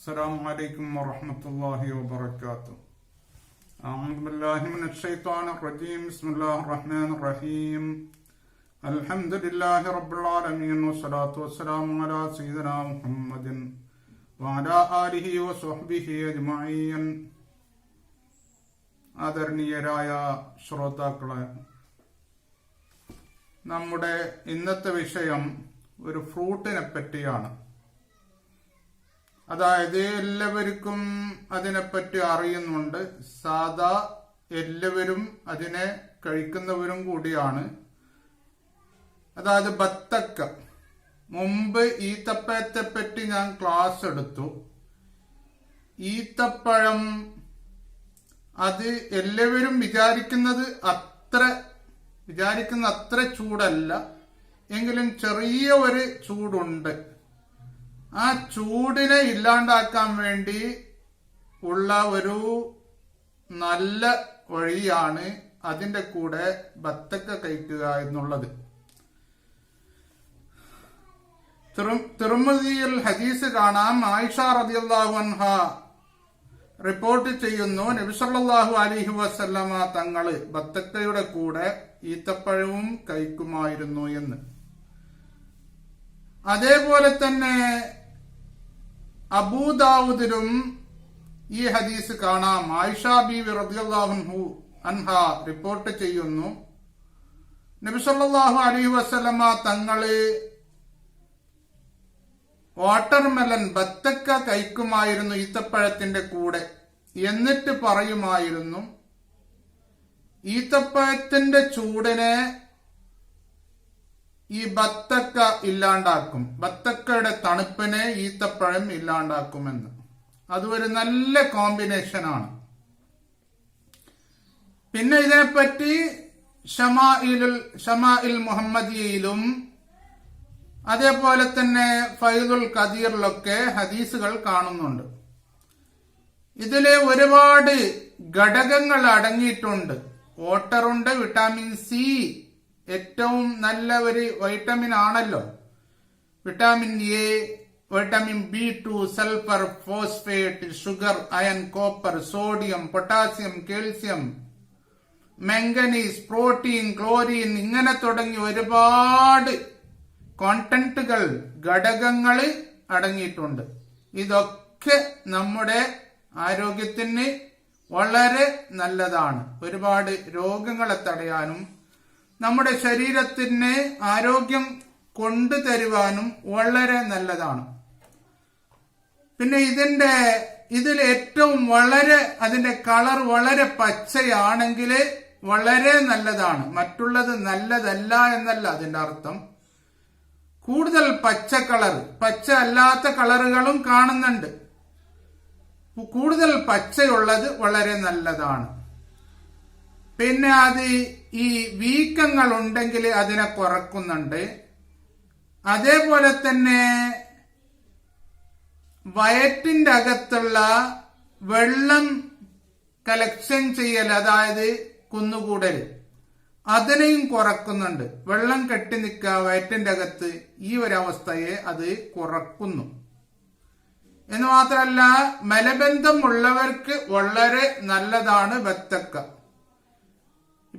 السلام عليكم ورحمة الله وبركاته أعوذ بالله من الشيطان الرجيم بسم الله الرحمن الرحيم الحمد لله رب العالمين والصلاة والسلام على سيدنا محمد وعلى آله وصحبه أجمعين ആദരണീയരായ ശ്രോതാക്കളെ നമ്മുടെ ഇന്നത്തെ വിഷയം ഒരു ഫ്രൂട്ടിനെ പറ്റിയാണ് അതായത് എല്ലാവർക്കും അതിനെപ്പറ്റി അറിയുന്നുണ്ട്. സാധാ എല്ലാവരും അതിനെ കഴിക്കുന്നവരും കൂടിയാണ്. അതായത് ബത്തക്ക. മുമ്പ് ഈത്തപ്പഴത്തെ പറ്റി ഞാൻ ക്ലാസ് എടുത്തു. ഈത്തപ്പഴം അത് എല്ലാവരും വിചാരിക്കുന്നത് അത്ര വിചാരിക്കുന്ന അത്ര ചൂടല്ല. എങ്കിലും ചെറിയ ഒരു ചൂടുണ്ട്. ആ ചൂടിനെ ഇല്ലാണ്ടാക്കാൻ വേണ്ടി ഉള്ള ഒരു നല്ല വഴിയാണ് അതിന്റെ കൂടെ ബത്തക്ക കഴിക്കുക എന്നുള്ളത്. തിരുമതിയിൽ ഹദീസ് കാണാം. ആയിഷ റതിയല്ലാഹു അൻഹ റിപ്പോർട്ട് ചെയ്യുന്നു നബിസല്ലാഹു അലിഹു വസല്ലമ തങ്ങൾ ബത്തക്കയുടെ കൂടെ ഈത്തപ്പഴവും കഴിക്കുമായിരുന്നു എന്ന്. അതേപോലെ തന്നെ അബൂദാവുദിലും ഈ ഹദീസ് കാണാം. ആയിഷ ബീവി റദിയല്ലാഹു അൻഹ റിപ്പോർട്ട് ചെയ്യുന്നു. നബിസല്ലാഹു അലി വസല്ലമ തങ്ങൾ വാട്ടർമെലൻ ബത്തക്ക കഴിക്കുമായിരുന്നു ഈത്തപ്പഴത്തിന്റെ കൂടെ എന്നിട്ട് പറയുമായിരുന്നു ഈത്തപ്പഴത്തിന്റെ ചൂടിനെ ഈ ബത്തക്ക ഇല്ലാണ്ടാക്കും. ബത്തക്കയുടെ തണുപ്പിനെ ഈത്തപ്പഴം ഇല്ലാണ്ടാക്കുമെന്ന്. അത് ഒരു നല്ല കോമ്പിനേഷനാണ് പിന്നെ ഇതിനെപ്പറ്റി ഷമാഇലുൽ ഷമാഇൽ മുഹമ്മദിയയിലും അതേപോലെ തന്നെ ഫൈദുൽ ഖദീറിലൊക്കെ ഹദീസുകൾ കാണുന്നുണ്ട്. ഇതിലെ ഒരുപാട് ഘടകങ്ങൾ അടങ്ങിയിട്ടുണ്ട്. വാട്ടറുണ്ട് വിറ്റാമിൻ സി ഏറ്റവും നല്ല ഒരു വൈറ്റമിൻ ആണല്ലോ. Vitamin A vitamin B two sulphur phosphate sugar iron copper sodium potassium calcium manganese protein chlorine ഇങ്ങനെ തുടങ്ങി ഒരുപാട് കോണ്ടന്റുകൾ ഘടകങ്ങൾ അടങ്ങിയിട്ടുണ്ട്. ഇതൊക്കെ നമ്മുടെ ആരോഗ്യത്തിന് വളരെ നല്ലതാണ്. ഒരുപാട് രോഗങ്ങളെ തടയാനും നമ്മുടെ ശരീരത്തിന് ആരോഗ്യം കൊണ്ടുതരുവാനും വളരെ നല്ലതാണ്. പിന്നെ ഇതിന്റെ ഇതിൽ ഏറ്റവും വളരെ അതിന്റെ കളർ വളരെ പച്ചയാണെങ്കിൽ വളരെ നല്ലതാണ്. മറ്റുള്ളത് നല്ലതല്ല എന്നല്ല അതിന്റെ അർത്ഥം. കൂടുതൽ പച്ച കളർ പച്ച അല്ലാത്ത കളറുകളും കാണുന്നുണ്ട്. കൂടുതൽ പച്ചയുള്ളത് വളരെ നല്ലതാണ്. പിന്നെ അത് ഈ വീക്കങ്ങൾ ഉണ്ടെങ്കിൽ അതിനെ കുറക്കുന്നുണ്ട്. അതേപോലെ തന്നെ വയറ്റിന്റെ അകത്തുള്ള വെള്ളം കലക്ഷൻ ചെയ്യൽ അതായത് കുന്നുകൂടൽ അതിനെയും കുറക്കുന്നുണ്ട്. വെള്ളം കെട്ടി നിൽക്കുക വയറ്റിന്റെ അകത്ത് ഈ ഒരു അവസ്ഥയെ അത് കുറക്കുന്നു. എന്ന് മാത്രമല്ല മലബന്ധമുള്ളവർക്ക് വളരെ നല്ലതാണ് ബത്തക്ക.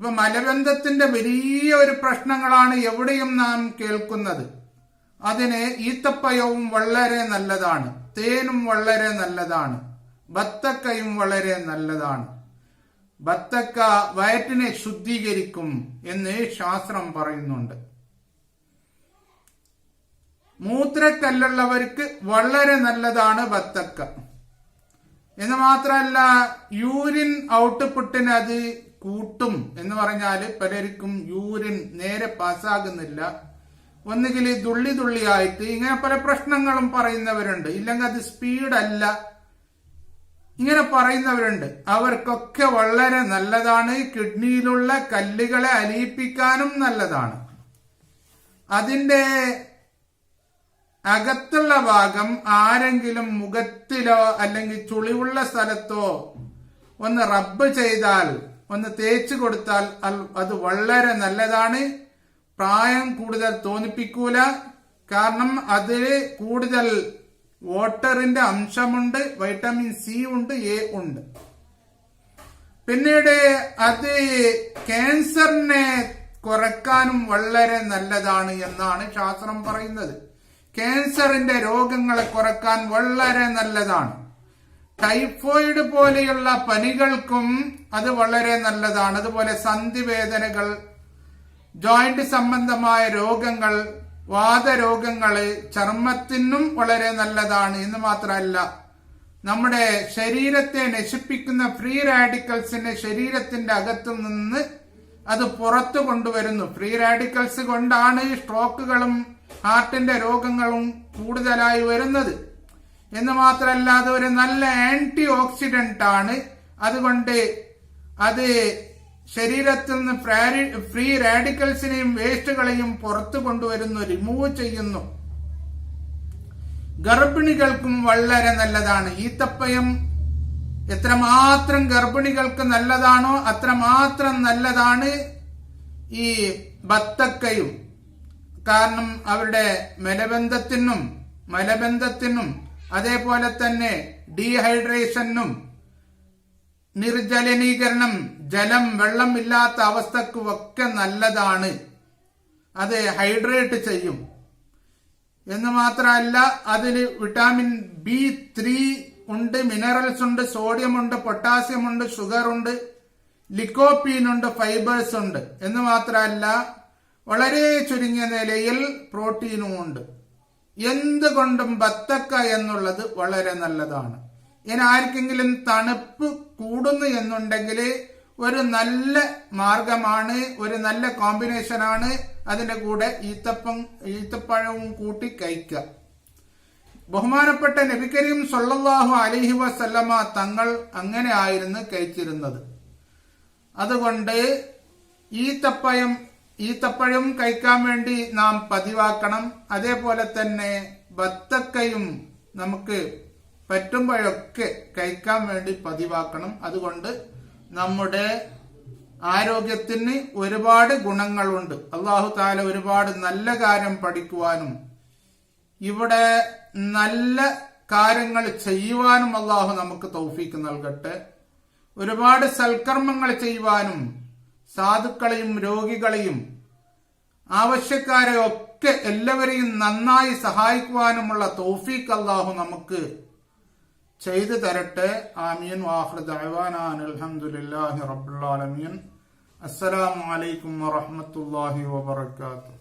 ഇപ്പൊ മലബന്ധത്തിന്റെ വലിയ ഒരു പ്രശ്നങ്ങളാണ് എവിടെയും നാം കേൾക്കുന്നത്. അതിന് ഈത്തപ്പയവും വളരെ നല്ലതാണ്. തേനും വളരെ നല്ലതാണ്. ബത്തക്കയും വളരെ നല്ലതാണ്. ബത്തക്ക വയറ്റിനെ ശുദ്ധീകരിക്കും എന്ന് ശാസ്ത്രം പറയുന്നുണ്ട്. മൂത്രക്കല്ലുള്ളവർക്ക് വളരെ നല്ലതാണ് ബത്തക്ക. എന്ന് മാത്രമല്ല യൂരിൻ ഔട്ട്പുട്ടിന് അത് കൂട്ടും എന്ന് പറഞ്ഞാൽ പലർക്കും യൂരിൻ നേരെ പാസ്സാകുന്നില്ല ഒന്നുകിൽ തുള്ളി തുള്ളിയായിട്ട് ഇങ്ങനെ പല പ്രശ്നങ്ങളും പറയുന്നവരുണ്ട്. ഇല്ലെങ്കിൽ അത് സ്പീഡല്ല ഇങ്ങനെ പറയുന്നവരുണ്ട്. അവർക്കൊക്കെ വളരെ നല്ലതാണ്. കിഡ്നിയിലുള്ള കല്ലുകളെ അലിയിപ്പിക്കാനും നല്ലതാണ്. അതിന്റെ അകത്തുള്ള ഭാഗം ആരെങ്കിലും മുഖത്തിലോ അല്ലെങ്കിൽ ചുളിവുള്ള സ്ഥലത്തോ ഒന്ന് റബ്ബ് ചെയ്താൽ ഒന്ന് തേച്ച് കൊടുത്താൽ അത് വളരെ നല്ലതാണ്. പ്രായം കൂടുതൽ തോന്നിപ്പിക്കൂല. കാരണം അതിൽ കൂടുതൽ വാട്ടറിന്റെ അംശമുണ്ട് വൈറ്റമിൻ സി ഉണ്ട് എ ഉണ്ട്. പിന്നീട് അത് ക്യാൻസറിനെ കുറക്കാനും വളരെ നല്ലതാണ് എന്നാണ് ശാസ്ത്രം പറയുന്നത്. ക്യാൻസറിന്റെ രോഗങ്ങളെ കുറയ്ക്കാൻ വളരെ നല്ലതാണ്. ടൈഫോയിഡ് പോലെയുള്ള പനികൾക്കും അത് വളരെ നല്ലതാണ്. അതുപോലെ സന്ധിവേദനകൾ ജോയിന്റ് സംബന്ധമായ രോഗങ്ങൾ വാദരോഗങ്ങൾ ചർമ്മത്തിനും വളരെ നല്ലതാണ്. എന്ന് മാത്രമല്ല നമ്മുടെ ശരീരത്തെ നശിപ്പിക്കുന്ന ഫ്രീ റാഡിക്കൽസിനെ ശരീരത്തിന്റെ അകത്തു നിന്ന് അത് പുറത്തു കൊണ്ടുവരുന്നു. ഫ്രീ റാഡിക്കൽസ് കൊണ്ടാണ് സ്ട്രോക്കുകളും ഹാർട്ടിന്റെ രോഗങ്ങളും കൂടുതലായി വരുന്നത്. എന്ന് മാത്രമല്ല അത് ഒരു നല്ല ആന്റി ഓക്സിഡന്റ് ആണ് അതുകൊണ്ട് അത് ശരീരത്തിൽ നിന്ന് ഫ്രീ റാഡിക്കൽസിനെയും വേസ്റ്റുകളെയും പുറത്തു കൊണ്ടുവരുന്നു റിമൂവ് ചെയ്യുന്നു. ഗർഭിണികൾക്കും വളരെ നല്ലതാണ്. ഈത്തപ്പയം എത്രമാത്രം ഗർഭിണികൾക്ക് നല്ലതാണോ അത്രമാത്രം നല്ലതാണ് ഈ ബത്തക്കയും. കാരണം അവരുടെ മലബന്ധത്തിനും മലബന്ധത്തിനും അതേപോലെ തന്നെ ഡീഹൈഡ്രേഷനും നിർജലനീകരണം ജലം വെള്ളം ഇല്ലാത്ത അവസ്ഥക്കും ഒക്കെ നല്ലതാണ്. അത് ഹൈഡ്രേറ്റ് ചെയ്യും. എന്ന് മാത്രമല്ല അതിൽ വിറ്റാമിൻ ബി ത്രീ ഉണ്ട് മിനറൽസ് ഉണ്ട് സോഡിയം ഉണ്ട് പൊട്ടാസ്യം ഉണ്ട് ഷുഗർ ഉണ്ട് ലിക്കോപ്പീൻ ഉണ്ട് ഫൈബേഴ്സ് ഉണ്ട്. എന്ന് മാത്രമല്ല വളരെ ചുരുങ്ങിയ നിലയിൽ പ്രോട്ടീനും ഉണ്ട്. എന്തുകൊണ്ടും ബത്തക്ക എന്നുള്ളത് വളരെ നല്ലതാണ്. ഇനി ആർക്കെങ്കിലും തണുപ്പ് കൂടുന്നു എന്നുണ്ടെങ്കിൽ ഒരു നല്ല മാർഗമാണ് ഒരു നല്ല കോമ്പിനേഷനാണ് അതിന്റെ കൂടെ ഈത്തപ്പം ഈത്തപ്പഴവും കൂട്ടി കഴിക്കുക. ബഹുമാനപ്പെട്ട നബി കരീം അലിഹി അലൈഹി വസല്ലമ തങ്ങൾ അങ്ങനെ ആയിരുന്നു കഴിച്ചിരുന്നത്. അതുകൊണ്ട് ഈത്തപ്പഴം ഈത്തപ്പഴം കഴിക്കാൻ വേണ്ടി നാം പതിവാക്കണം. അതേപോലെ തന്നെ ബത്തക്കയും നമുക്ക് പറ്റുമ്പോഴൊക്കെ കഴിക്കാൻ വേണ്ടി പതിവാക്കണം. അതുകൊണ്ട് നമ്മുടെ ആരോഗ്യത്തിന് ഒരുപാട് ഗുണങ്ങളുണ്ട്. അള്ളാഹു താല ഒരുപാട് നല്ല കാര്യം പഠിക്കുവാനും ഇവിടെ നല്ല കാര്യങ്ങൾ ചെയ്യുവാനും അള്ളാഹു നമുക്ക് തൗഫീക്ക് നൽകട്ടെ. ഒരുപാട് സൽക്കർമ്മങ്ങൾ ചെയ്യുവാനും സാധുക്കളെയും രോഗികളെയും ആവശ്യക്കാരെ ഒക്കെ എല്ലാവരെയും നന്നായി സഹായിക്കുവാനുമുള്ള തൗഫീഖ് അള്ളാഹു നമുക്ക് ചെയ്തു തരട്ടെ. ആമീൻ. വാഹൃദ് അലഹമുല്ലാഹി റബ്ബുലാലമീൻ അസ്സലാമു അലൈക്കും വറഹമത്തല്ലാഹി വബർക്കാത്തു